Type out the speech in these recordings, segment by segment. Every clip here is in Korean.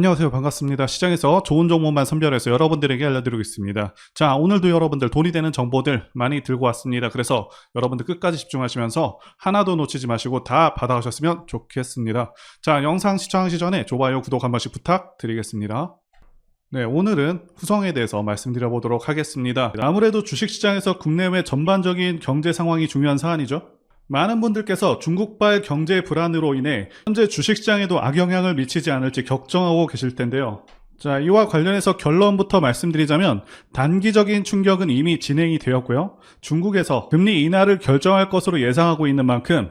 안녕하세요. 반갑습니다. 시장에서 좋은 정보만 선별해서 여러분들에게 알려드리고 있습니다. 자, 오늘도 여러분들 돈이 되는 정보들 많이 들고 왔습니다. 그래서 여러분들 끝까지 집중하시면서 하나도 놓치지 마시고 다 받아가셨으면 좋겠습니다. 자, 영상 시청하기 전에 좋아요, 구독 한 번씩 부탁드리겠습니다. 네, 오늘은 후성에 대해서 말씀드려 보도록 하겠습니다. 아무래도 주식시장에서 국내외 전반적인 경제 상황이 중요한 사안이죠. 많은 분들께서 중국발 경제 불안으로 인해 현재 주식시장에도 악영향을 미치지 않을지 걱정하고 계실 텐데요. 자, 이와 관련해서 결론부터 말씀드리자면 단기적인 충격은 이미 진행이 되었고요. 중국에서 금리 인하를 결정할 것으로 예상하고 있는 만큼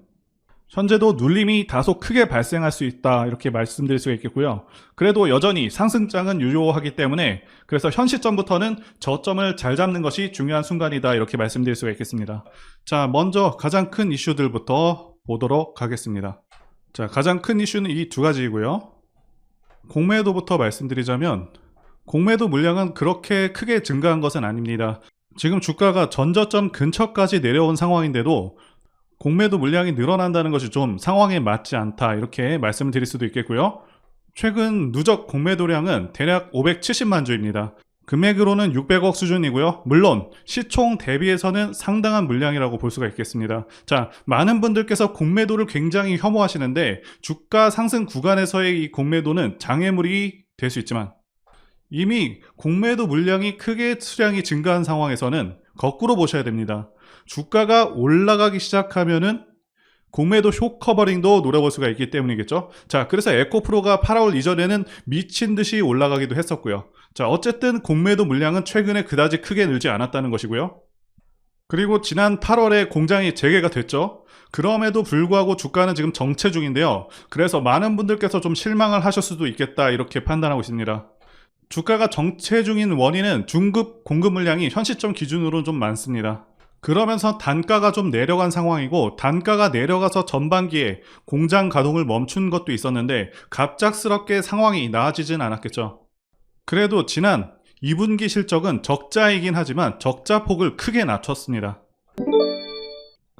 현재도 눌림이 다소 크게 발생할 수 있다 이렇게 말씀드릴 수가 있겠고요. 그래도 여전히 상승장은 유효하기 때문에 그래서 현 시점부터는 저점을 잘 잡는 것이 중요한 순간이다 이렇게 말씀드릴 수가 있겠습니다. 자 먼저 가장 큰 이슈들부터 보도록 하겠습니다. 자 가장 큰 이슈는 이 두 가지이고요. 공매도부터 말씀드리자면 공매도 물량은 그렇게 크게 증가한 것은 아닙니다. 지금 주가가 전저점 근처까지 내려온 상황인데도 공매도 물량이 늘어난다는 것이 좀 상황에 맞지 않다 이렇게 말씀을 드릴 수도 있겠고요. 최근 누적 공매도량은 대략 570만 주입니다. 금액으로는 600억 수준이고요. 물론 시총 대비해서는 상당한 물량이라고 볼 수가 있겠습니다. 자, 많은 분들께서 공매도를 굉장히 혐오하시는데 주가 상승 구간에서의 이 공매도는 장애물이 될 수 있지만 이미 공매도 물량이 크게 수량이 증가한 상황에서는 거꾸로 보셔야 됩니다. 주가가 올라가기 시작하면은 공매도 쇼커버링도 노려볼 수가 있기 때문이겠죠. 자, 그래서 에코프로가 8월 이전에는 미친 듯이 올라가기도 했었고요. 자, 어쨌든 공매도 물량은 최근에 그다지 크게 늘지 않았다는 것이고요. 그리고 지난 8월에 공장이 재개가 됐죠. 그럼에도 불구하고 주가는 지금 정체 중인데요. 그래서 많은 분들께서 좀 실망을 하실 수도 있겠다 이렇게 판단하고 있습니다. 주가가 정체 중인 원인은 중급 공급 물량이 현 시점 기준으로 좀 많습니다. 그러면서 단가가 좀 내려간 상황이고 단가가 내려가서 전반기에 공장 가동을 멈춘 것도 있었는데 갑작스럽게 상황이 나아지진 않았겠죠. 그래도 지난 2분기 실적은 적자이긴 하지만 적자 폭을 크게 낮췄습니다.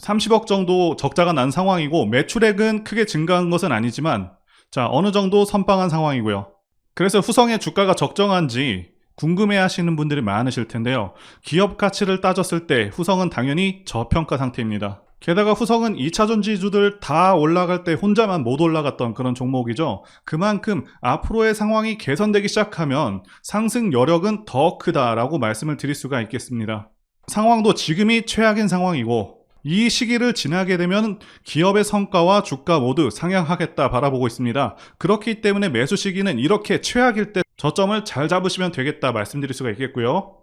30억 정도 적자가 난 상황이고 매출액은 크게 증가한 것은 아니지만 자 어느 정도 선방한 상황이고요. 그래서 후성의 주가가 적정한지 궁금해 하시는 분들이 많으실 텐데요. 기업 가치를 따졌을 때 후성은 당연히 저평가 상태입니다. 게다가 후성은 2차 전지주들 다 올라갈 때 혼자만 못 올라갔던 그런 종목이죠. 그만큼 앞으로의 상황이 개선되기 시작하면 상승 여력은 더 크다라고 말씀을 드릴 수가 있겠습니다. 상황도 지금이 최악인 상황이고 이 시기를 지나게 되면 기업의 성과와 주가 모두 상향하겠다 바라보고 있습니다. 그렇기 때문에 매수 시기는 이렇게 최악일 때 저점을 잘 잡으시면 되겠다 말씀드릴 수가 있겠고요.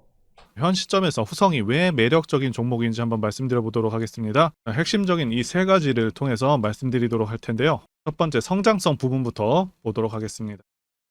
현 시점에서 후성이 왜 매력적인 종목인지 한번 말씀드려 보도록 하겠습니다. 핵심적인 이 세 가지를 통해서 말씀드리도록 할 텐데요. 첫 번째 성장성 부분부터 보도록 하겠습니다.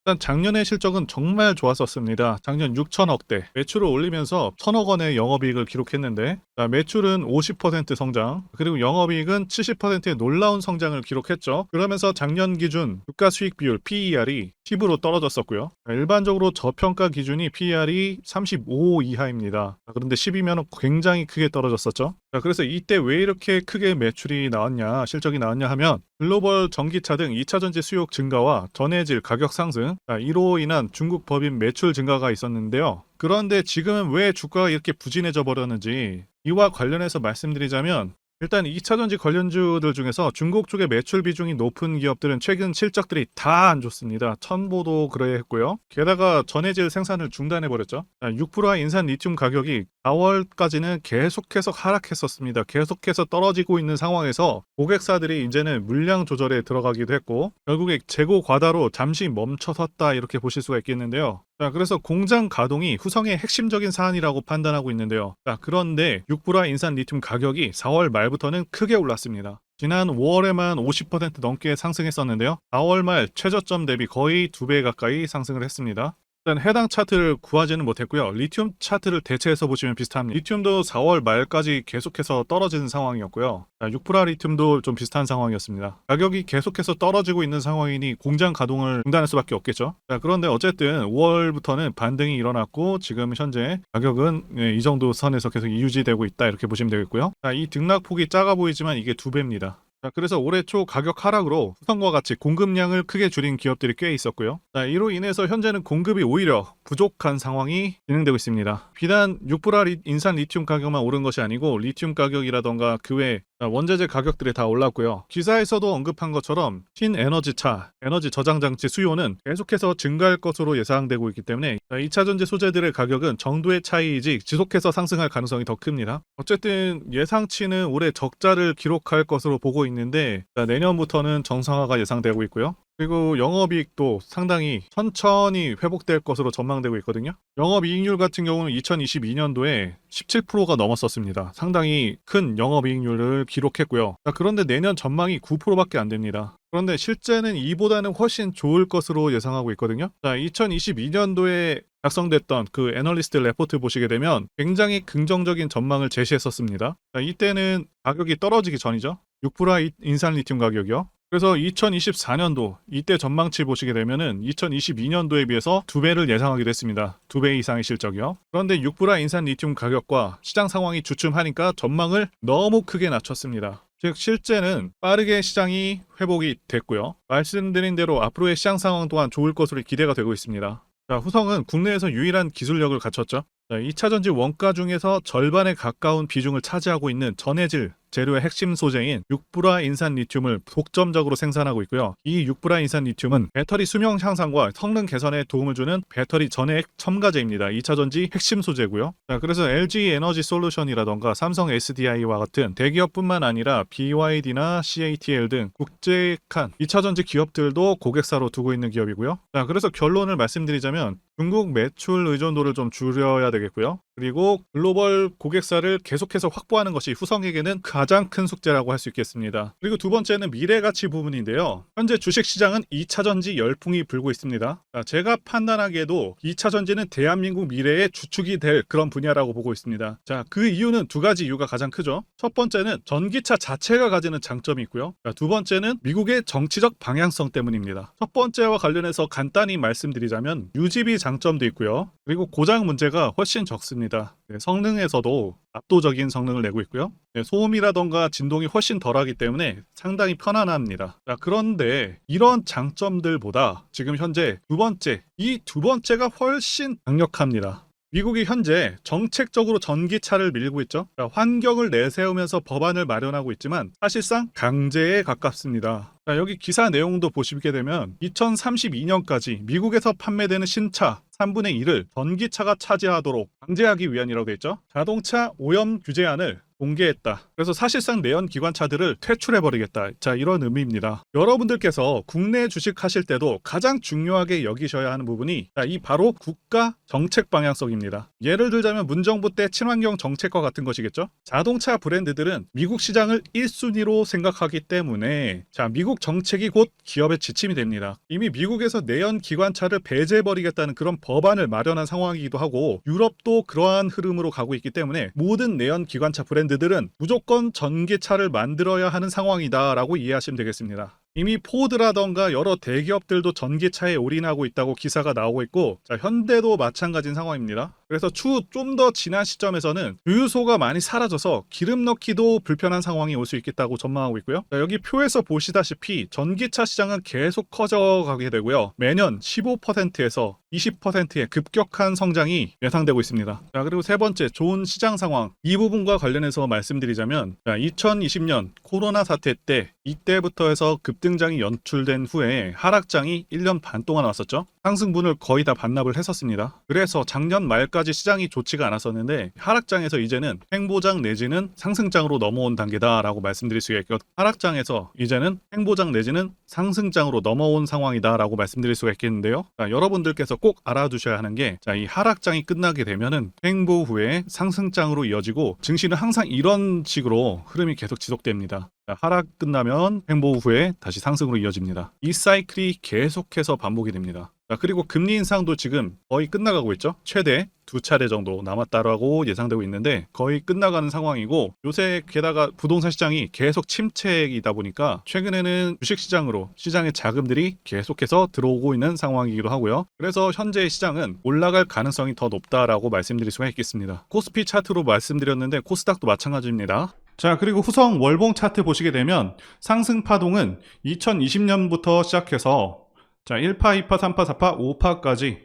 일단 작년의 실적은 정말 좋았었습니다. 작년 6천억대 매출을 올리면서 천억 원의 영업이익을 기록했는데 자, 매출은 50% 성장 그리고 영업이익은 70%의 놀라운 성장을 기록했죠. 그러면서 작년 기준 주가 수익 비율 PER이 10으로 떨어졌었고요. 자, 일반적으로 저평가 기준이 PER이 35 이하입니다. 자, 그런데 10이면 굉장히 크게 떨어졌었죠. 자, 그래서 이때 왜 이렇게 크게 매출이 나왔냐, 실적이 나왔냐 하면 글로벌 전기차 등 2차 전지 수요 증가와 전해질 가격 상승, 자, 이로 인한 중국 법인 매출 증가가 있었는데요. 그런데 지금은 왜 주가가 이렇게 부진해져 버렸는지 이와 관련해서 말씀드리자면 일단 2차 전지 관련주들 중에서 중국 쪽의 매출 비중이 높은 기업들은 최근 실적들이 다 안 좋습니다. 천보도 그러했고요. 게다가 전해질 생산을 중단해 버렸죠. 6%와 인산 리튬 가격이 4월까지는 계속해서 하락했었습니다. 계속해서 떨어지고 있는 상황에서 고객사들이 이제는 물량 조절에 들어가기도 했고 결국에 재고 과다로 잠시 멈춰섰다 이렇게 보실 수가 있겠는데요. 자, 그래서 공장 가동이 후성의 핵심적인 사안이라고 판단하고 있는데요. 자, 그런데 6불화 인산 리튬 가격이 4월 말부터는 크게 올랐습니다. 지난 5월에만 50% 넘게 상승했었는데요. 4월 말 최저점 대비 거의 2배 가까이 상승을 했습니다. 일단 해당 차트를 구하지는 못했고요. 리튬 차트를 대체해서 보시면 비슷합니다. 리튬도 4월 말까지 계속해서 떨어지는 상황이었고요. 6프라 리튬도 좀 비슷한 상황이었습니다. 가격이 계속해서 떨어지고 있는 상황이니 공장 가동을 중단할 수밖에 없겠죠. 자, 그런데 어쨌든 5월부터는 반등이 일어났고 지금 현재 가격은 예, 이 정도 선에서 계속 유지되고 있다 이렇게 보시면 되겠고요. 자, 이 등락폭이 작아 보이지만 이게 두 배입니다. 자, 그래서 올해 초 가격 하락으로 후성과 같이 공급량을 크게 줄인 기업들이 꽤 있었고요. 자, 이로 인해서 현재는 공급이 오히려 부족한 상황이 진행되고 있습니다. 비단 6불화 리, 인산 리튬 가격만 오른 것이 아니고 리튬 가격이라던가 그 외 원재재 가격들이 다 올랐고요. 기사에서도 언급한 것처럼 신에너지차, 에너지 저장 장치 수요는 계속해서 증가할 것으로 예상되고 있기 때문에 2차 전지 소재들의 가격은 정도의 차이이지 지속해서 상승할 가능성이 더 큽니다. 어쨌든 예상치는 올해 적자를 기록할 것으로 보고 있는데 내년부터는 정상화가 예상되고 있고요. 그리고 영업이익도 상당히 천천히 회복될 것으로 전망되고 있거든요. 영업이익률 같은 경우는 2022년도에 17%가 넘었었습니다. 상당히 큰 영업이익률을 기록했고요. 자, 그런데 내년 전망이 9%밖에 안 됩니다. 그런데 실제는 이보다는 훨씬 좋을 것으로 예상하고 있거든요. 자, 2022년도에 작성됐던 그 애널리스트 레포트 보시게 되면 굉장히 긍정적인 전망을 제시했었습니다. 자, 이때는 가격이 떨어지기 전이죠. 6% 인산 리튬 가격이요. 그래서 2024년도 이때 전망치 보시게 되면은 2022년도에 비해서 두 배를 예상하기도 했습니다. 두 배 이상의 실적이요. 그런데 6불화 인산 리튬 가격과 시장 상황이 주춤하니까 전망을 너무 크게 낮췄습니다. 즉 실제는 빠르게 시장이 회복이 됐고요. 말씀드린 대로 앞으로의 시장 상황 또한 좋을 것으로 기대가 되고 있습니다. 자, 후성은 국내에서 유일한 기술력을 갖췄죠. 자, 2차 전지 원가 중에서 절반에 가까운 비중을 차지하고 있는 전해질 재료의 핵심 소재인 6불화 인산 리튬을 독점적으로 생산하고 있고요. 이 6불화 인산 리튬은 배터리 수명 향상과 성능 개선에 도움을 주는 배터리 전해액 첨가제입니다. 2차 전지 핵심 소재고요. 자, 그래서 LG 에너지 솔루션이라던가 삼성 SDI와 같은 대기업뿐만 아니라 BYD나 CATL 등 국제칸 2차 전지 기업들도 고객사로 두고 있는 기업이고요. 자, 그래서 결론을 말씀드리자면 중국 매출 의존도를 좀 줄여야 되겠고요. 그리고 글로벌 고객사를 계속해서 확보하는 것이 후성에게는 가장 큰 숙제라고 할 수 있겠습니다. 그리고 두 번째는 미래 가치 부분인데요. 현재 주식 시장은 2차 전지 열풍이 불고 있습니다. 자, 제가 판단하기에도 2차 전지는 대한민국 미래의 주축이 될 그런 분야라고 보고 있습니다. 자, 그 이유는 두 가지 이유가 가장 크죠. 첫 번째는 전기차 자체가 가지는 장점이 있고요. 자, 두 번째는 미국의 정치적 방향성 때문입니다. 첫 번째와 관련해서 간단히 말씀드리자면 유지비 장점도 있고요. 그리고 고장 문제가 훨씬 적습니다. 네, 성능에서도 압도적인 성능을 내고 있고요. 네, 소음이라던가 진동이 훨씬 덜하기 때문에 상당히 편안합니다. 자, 그런데 이런 장점들보다 지금 현재 두 번째, 이 두 번째가 훨씬 강력합니다. 미국이 현재 정책적으로 전기차를 밀고 있죠. 자, 환경을 내세우면서 법안을 마련하고 있지만 사실상 강제에 가깝습니다. 자, 여기 기사 내용도 보시게 되면 2032년까지 미국에서 판매되는 신차 3분의 1을 전기차가 차지하도록 강제하기 위한이라고 돼 있죠. 자동차 오염 규제안을 공개했다. 그래서 사실상 내연 기관차들을 퇴출해버리겠다. 자, 이런 의미입니다. 여러분들께서 국내 주식 하실 때도 가장 중요하게 여기셔야 하는 부분이 자, 이 바로 국가 정책 방향성입니다. 예를 들자면 문정부 때 친환경 정책과 같은 것이겠죠. 자동차 브랜드들은 미국 시장을 1순위로 생각하기 때문에 자, 미국 정책이 곧 기업의 지침이 됩니다. 이미 미국에서 내연 기관차를 배제해버리겠다는 그런 법안을 마련한 상황이기도 하고 유럽도 그러한 흐름으로 가고 있기 때문에 모든 내연 기관차 브랜드들은 무조건 전기차를 만들어야 하는 상황이다라고 이해하시면 되겠습니다. 이미 포드라던가 여러 대기업들도 전기차에 올인하고 있다고 기사가 나오고 있고 자, 현대도 마찬가지인 상황입니다. 그래서 추후 좀 더 지난 시점에서는 주유소가 많이 사라져서 기름 넣기도 불편한 상황이 올 수 있겠다고 전망하고 있고요. 자, 여기 표에서 보시다시피 전기차 시장은 계속 커져가게 되고요. 매년 15%에서 20%의 급격한 성장이 예상되고 있습니다. 자, 그리고 세 번째, 좋은 시장 상황. 이 부분과 관련해서 말씀드리자면, 자, 2020년 코로나 사태 때, 이때부터 해서 급등 장이 연출된 후에 하락장이 1년 반 동안 왔었죠. 상승분을 거의 다 반납을 했었습니다. 그래서 작년 말까지 시장이 좋지가 않았었는데, 하락장에서 이제는 횡보장 내지는 상승장으로 넘어온 단계다라고 말씀드릴 수가 있고, 하락장에서 이제는 횡보장 내지는 상승장으로 넘어온 상황이다라고 말씀드릴 수가 있겠는데요. 자, 여러분들께서 꼭 알아두셔야 하는 게, 자, 이 하락장이 끝나게 되면은 횡보 후에 상승장으로 이어지고, 증시는 항상 이런 식으로 흐름이 계속 지속됩니다. 자, 하락 끝나면 횡보 후에 다시 상승으로 이어집니다. 이 사이클이 계속해서 반복이 됩니다. 자, 그리고 금리 인상도 지금 거의 끝나가고 있죠. 최대 두 차례 정도 남았다라고 예상되고 있는데 거의 끝나가는 상황이고 요새 게다가 부동산 시장이 계속 침체이다 보니까 최근에는 주식 시장으로 시장의 자금들이 계속해서 들어오고 있는 상황이기도 하고요. 그래서 현재 시장은 올라갈 가능성이 더 높다라고 말씀드릴 수가 있겠습니다. 코스피 차트로 말씀드렸는데 코스닥도 마찬가지입니다. 자, 그리고 후성 월봉 차트 보시게 되면 상승 파동은 2020년부터 시작해서 자, 1파, 2파, 3파, 4파, 5파까지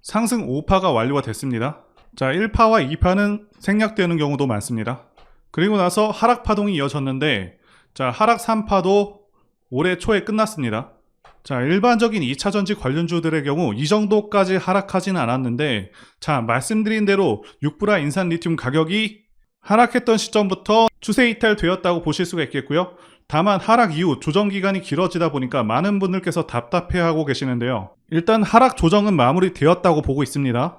상승 5파가 완료가 됐습니다. 자, 1파와 2파는 생략되는 경우도 많습니다. 그리고 나서 하락 파동이 이어졌는데 자, 하락 3파도 올해 초에 끝났습니다. 자, 일반적인 2차 전지 관련주들의 경우 이 정도까지 하락하지는 않았는데 자, 말씀드린 대로 6브라 인산 리튬 가격이 하락했던 시점부터 추세 이탈되었다고 보실 수가 있겠고요. 다만 하락 이후 조정 기간이 길어지다 보니까 많은 분들께서 답답해하고 계시는데요. 일단 하락 조정은 마무리되었다고 보고 있습니다.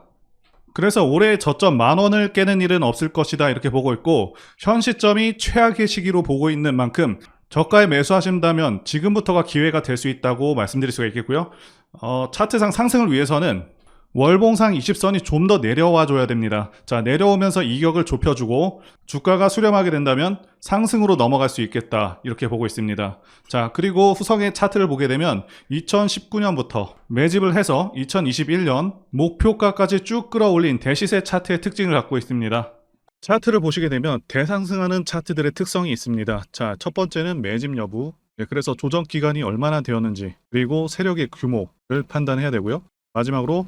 그래서 올해 저점 만 원을 깨는 일은 없을 것이다 이렇게 보고 있고 현 시점이 최악의 시기로 보고 있는 만큼 저가에 매수하신다면 지금부터가 기회가 될 수 있다고 말씀드릴 수가 있겠고요. 어, 차트상 상승을 위해서는 월봉상 20선이 좀 더 내려와 줘야 됩니다. 자, 내려오면서 이격을 좁혀주고 주가가 수렴하게 된다면 상승으로 넘어갈 수 있겠다. 이렇게 보고 있습니다. 자, 그리고 후성의 차트를 보게 되면 2019년부터 매집을 해서 2021년 목표가까지 쭉 끌어올린 대시세 차트의 특징을 갖고 있습니다. 차트를 보시게 되면 대상승하는 차트들의 특성이 있습니다. 자, 첫 번째는 매집 여부. 네, 그래서 조정 기간이 얼마나 되었는지, 그리고 세력의 규모를 판단해야 되고요. 마지막으로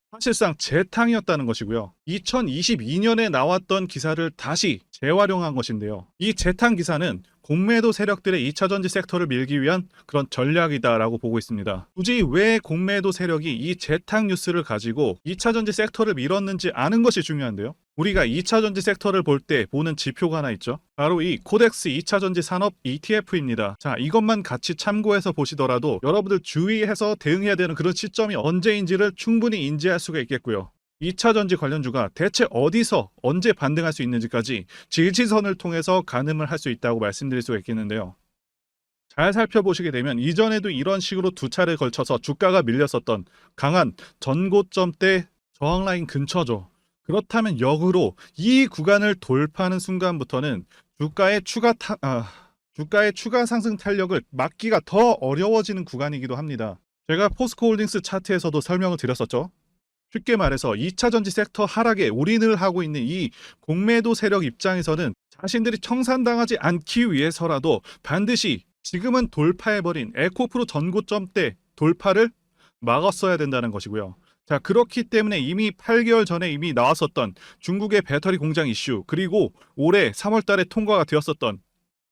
사실상 재탕이었다는 것이고요. 2022년에 나왔던 기사를 다시 재활용한 것인데요. 이 재탕 기사는 공매도 세력들의 2차 전지 섹터를 밀기 위한 그런 전략이다라고 보고 있습니다. 굳이 왜 공매도 세력이 이 재탕 뉴스를 가지고 2차 전지 섹터를 밀었는지 아는 것이 중요한데요. 우리가 2차 전지 섹터를 볼 때 보는 지표가 하나 있죠. 바로 이 코덱스 2차 전지 산업 ETF입니다. 자, 이것만 같이 참고해서 보시더라도 여러분들 주의해서 대응해야 되는 그런 시점이 언제인지를 충분히 인지할 수가 있겠고요. 2차 전지 관련주가 대체 어디서 언제 반등할 수 있는지까지 지지선을 통해서 가늠을 할 수 있다고 말씀드릴 수가 있겠는데요. 잘 살펴보시게 되면 이전에도 이런 식으로 두 차례 걸쳐서 주가가 밀렸었던 강한 전고점대 저항 라인 근처죠. 그렇다면 역으로 이 구간을 돌파하는 순간부터는 주가의 추가 타, 아, 주가의 추가 상승 탄력을 막기가 더 어려워지는 구간이기도 합니다. 제가 포스코홀딩스 차트에서도 설명을 드렸었죠. 쉽게 말해서 2차 전지 섹터 하락에 올인을 하고 있는 이 공매도 세력 입장에서는 자신들이 청산당하지 않기 위해서라도 반드시 지금은 돌파해버린 에코프로 전고점대 돌파를 막았어야 된다는 것이고요. 자, 그렇기 때문에 이미 8개월 전에 이미 나왔었던 중국의 배터리 공장 이슈, 그리고 올해 3월 달에 통과가 되었었던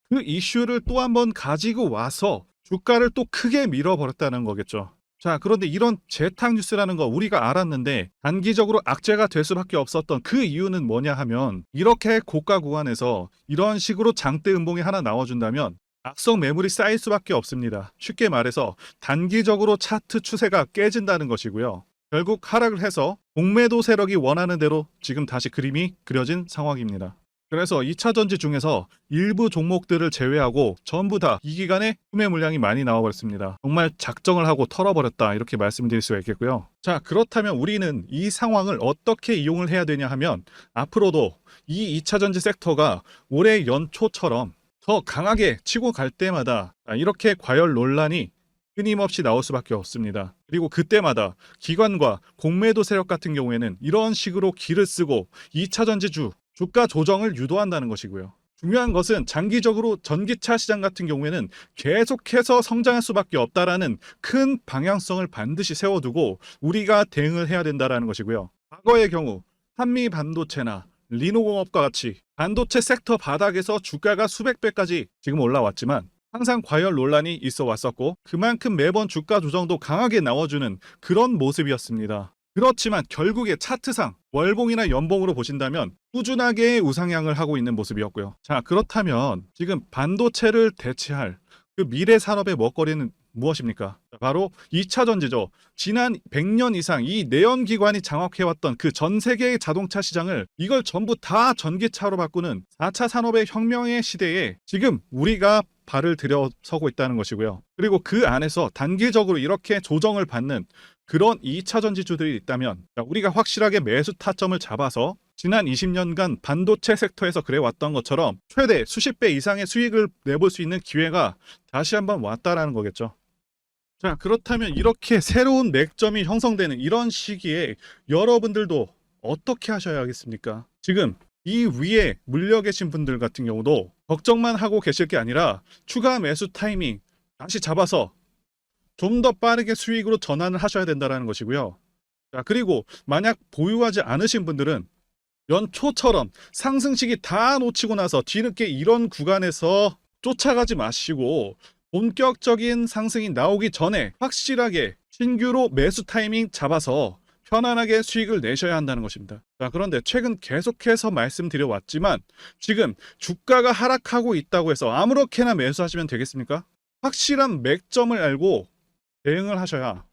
그 이슈를 또 한번 가지고 와서 주가를 또 크게 밀어버렸다는 거겠죠. 자, 그런데 이런 재탕 뉴스라는 거 우리가 알았는데 단기적으로 악재가 될 수밖에 없었던 그 이유는 뭐냐 하면 이렇게 고가 구간에서 이런 식으로 장대 음봉이 하나 나와준다면 악성 매물이 쌓일 수밖에 없습니다. 쉽게 말해서 단기적으로 차트 추세가 깨진다는 것이고요. 결국 하락을 해서 공매도 세력이 원하는 대로 지금 다시 그림이 그려진 상황입니다. 그래서 2차 전지 중에서 일부 종목들을 제외하고 전부 다 이 기간에 구매 물량이 많이 나와버렸습니다. 정말 작정을 하고 털어버렸다 이렇게 말씀드릴 수가 있겠고요. 자 그렇다면 우리는 이 상황을 어떻게 이용을 해야 되냐 하면 앞으로도 이 2차 전지 섹터가 올해 연초처럼 더 강하게 치고 갈 때마다 이렇게 과열 논란이 끊임없이 나올 수밖에 없습니다. 그리고 그때마다 기관과 공매도 세력 같은 경우에는 이런 식으로 기를 쓰고 2차 전지주 주가 조정을 유도한다는 것이고요. 중요한 것은 장기적으로 전기차 시장 같은 경우에는 계속해서 성장할 수밖에 없다라는 큰 방향성을 반드시 세워두고 우리가 대응을 해야 된다라는 것이고요. 과거의 경우 한미 반도체나 리노공업과 같이 반도체 섹터 바닥에서 주가가 수백 배까지 지금 올라왔지만 항상 과열 논란이 있어 왔었고 그만큼 매번 주가 조정도 강하게 나와주는 그런 모습이었습니다. 그렇지만 결국에 차트상 월봉이나 연봉으로 보신다면 꾸준하게 우상향을 하고 있는 모습이었고요. 자, 그렇다면 지금 반도체를 대체할 그 미래 산업의 먹거리는 무엇입니까? 바로 2차 전지죠. 지난 100년 이상 이 내연기관이 장악해왔던 그 전 세계의 자동차 시장을 이걸 전부 다 전기차로 바꾸는 4차 산업의 혁명의 시대에 지금 우리가 발을 들여서고 있다는 것이고요. 그리고 그 안에서 단기적으로 이렇게 조정을 받는 그런 2차 전지주들이 있다면 자, 우리가 확실하게 매수 타점을 잡아서 지난 20년간 반도체 섹터에서 그래왔던 것처럼 최대 수십 배 이상의 수익을 내볼 수 있는 기회가 다시 한번 왔다라는 거겠죠. 자, 그렇다면 이렇게 새로운 맥점이 형성되는 이런 시기에 여러분들도 어떻게 하셔야 하겠습니까? 지금 이 위에 물려 계신 분들 같은 경우도 걱정만 하고 계실 게 아니라 추가 매수 타이밍 다시 잡아서 좀 더 빠르게 수익으로 전환을 하셔야 된다는 것이고요. 자, 그리고 만약 보유하지 않으신 분들은 연초처럼 상승식이 다 놓치고 나서 뒤늦게 이런 구간에서 쫓아가지 마시고 본격적인 상승이 나오기 전에 확실하게 신규로 매수 타이밍 잡아서 편안하게 수익을 내셔야 한다는 것입니다. 자, 그런데 최근 계속해서 말씀드려 왔지만 지금 주가가 하락하고 있다고 해서 아무렇게나 매수하시면 되겠습니까? 확실한 맥점을 알고 대응을 하셔야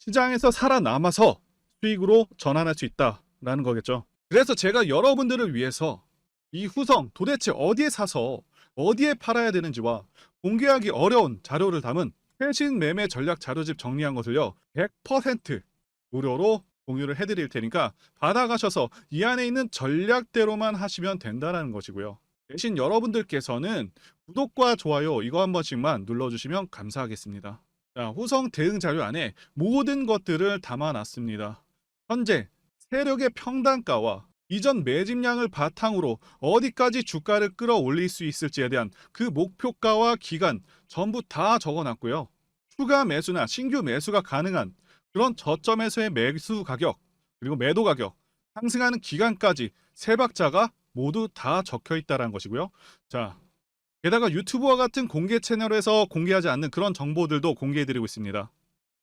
시장에서 살아남아서 수익으로 전환할 수 있다라는 거겠죠. 그래서 제가 여러분들을 위해서 이 후성 도대체 어디에 사서 어디에 팔아야 되는지와 공개하기 어려운 자료를 담은 최신 매매 전략 자료집 정리한 것을요 100% 무료로 공유를 해드릴 테니까 받아가셔서 이 안에 있는 전략대로만 하시면 된다는 것이고요. 대신 여러분들께서는 구독과 좋아요 이거 한 번씩만 눌러주시면 감사하겠습니다. 자, 후성 대응 자료 안에 모든 것들을 담아놨습니다. 현재 세력의 평단가와 이전 매집량을 바탕으로 어디까지 주가를 끌어올릴 수 있을지에 대한 그 목표가와 기간 전부 다 적어놨고요. 추가 매수나 신규 매수가 가능한 그런 저점에서의 매수 가격 그리고 매도 가격 상승하는 기간까지 세 박자가 모두 다 적혀 있다는 것이고요. 자, 게다가 유튜브와 같은 공개 채널에서 공개하지 않는 그런 정보들도 공개해드리고 있습니다.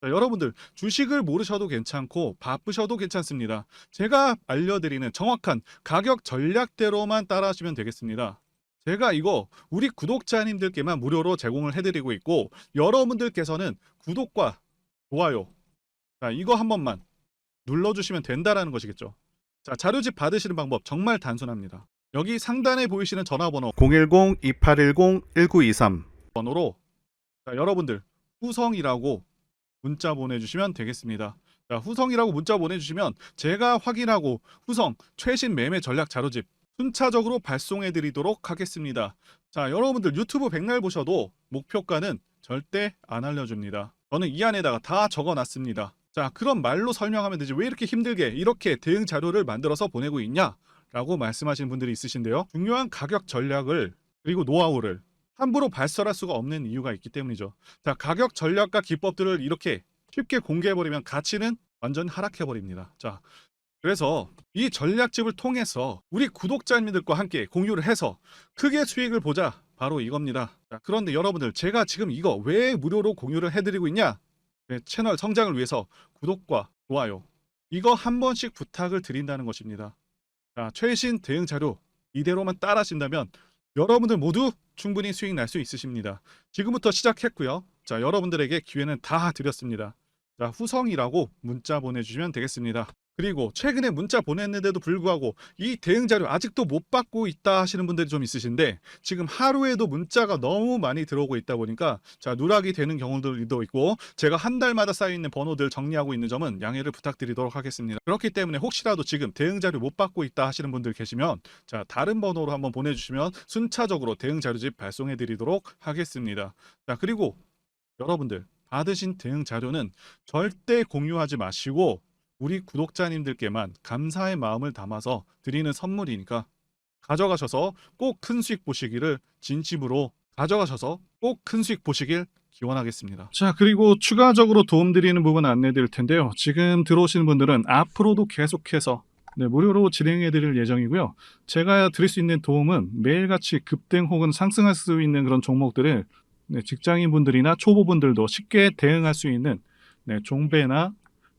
자, 여러분들 주식을 모르셔도 괜찮고 바쁘셔도 괜찮습니다. 제가 알려드리는 정확한 가격 전략대로만 따라하시면 되겠습니다. 제가 이거 우리 구독자님들께만 무료로 제공을 해드리고 있고 여러분들께서는 구독과 좋아요 자, 이거 한 번만 눌러주시면 된다라는 것이겠죠. 자, 자료집 받으시는 방법 정말 단순합니다. 여기 상단에 보이시는 전화번호 010-2810-1923 번호로 자, 여러분들 후성이라고 문자 보내주시면 되겠습니다. 자, 후성이라고 문자 보내주시면 제가 확인하고 후성 최신 매매 전략 자료집 순차적으로 발송해드리도록 하겠습니다. 자, 여러분들 유튜브 백날 보셔도 목표가는 절대 안 알려줍니다. 저는 이 안에다가 다 적어놨습니다. 자, 그런 말로 설명하면 되지 왜 이렇게 힘들게 이렇게 대응 자료를 만들어서 보내고 있냐? 라고 말씀하시는 분들이 있으신데요. 중요한 가격 전략을 그리고 노하우를 함부로 발설할 수가 없는 이유가 있기 때문이죠. 자, 가격 전략과 기법들을 이렇게 쉽게 공개해버리면 가치는 완전 하락해버립니다. 자, 그래서 이 전략집을 통해서 우리 구독자님들과 함께 공유를 해서 크게 수익을 보자. 바로 이겁니다. 자, 그런데 여러분들 제가 지금 이거 왜 무료로 공유를 해드리고 있냐? 네, 채널 성장을 위해서 구독과 좋아요 이거 한 번씩 부탁을 드린다는 것입니다. 자, 최신 대응 자료 이대로만 따라하신다면 여러분들 모두 충분히 수익 날 수 있으십니다. 지금부터 시작했고요. 자, 여러분들에게 기회는 다 드렸습니다. 자, 후성이라고 문자 보내주시면 되겠습니다. 그리고 최근에 문자 보냈는데도 불구하고 이 대응 자료 아직도 못 받고 있다 하시는 분들이 좀 있으신데 지금 하루에도 문자가 너무 많이 들어오고 있다 보니까 자 누락이 되는 경우들도 있고 제가 한 달마다 쌓여 있는 번호들 정리하고 있는 점은 양해를 부탁드리도록 하겠습니다. 그렇기 때문에 혹시라도 지금 대응 자료 못 받고 있다 하시는 분들 계시면 자 다른 번호로 한번 보내주시면 순차적으로 대응 자료집 발송해 드리도록 하겠습니다. 자 그리고 여러분들 받으신 대응 자료는 절대 공유하지 마시고 우리 구독자님들께만 감사의 마음을 담아서 드리는 선물이니까 가져가셔서 꼭 큰 수익 보시기를 진심으로 가져가셔서 꼭 큰 수익 보시길 기원하겠습니다. 자, 그리고 추가적으로 도움드리는 부분 안내 드릴 텐데요. 지금 들어오시는 분들은 앞으로도 계속해서 네, 무료로 진행해 드릴 예정이고요. 제가 드릴 수 있는 도움은 매일같이 급등 혹은 상승할 수 있는 그런 종목들을 네, 직장인분들이나 초보분들도 쉽게 대응할 수 있는 네, 종배나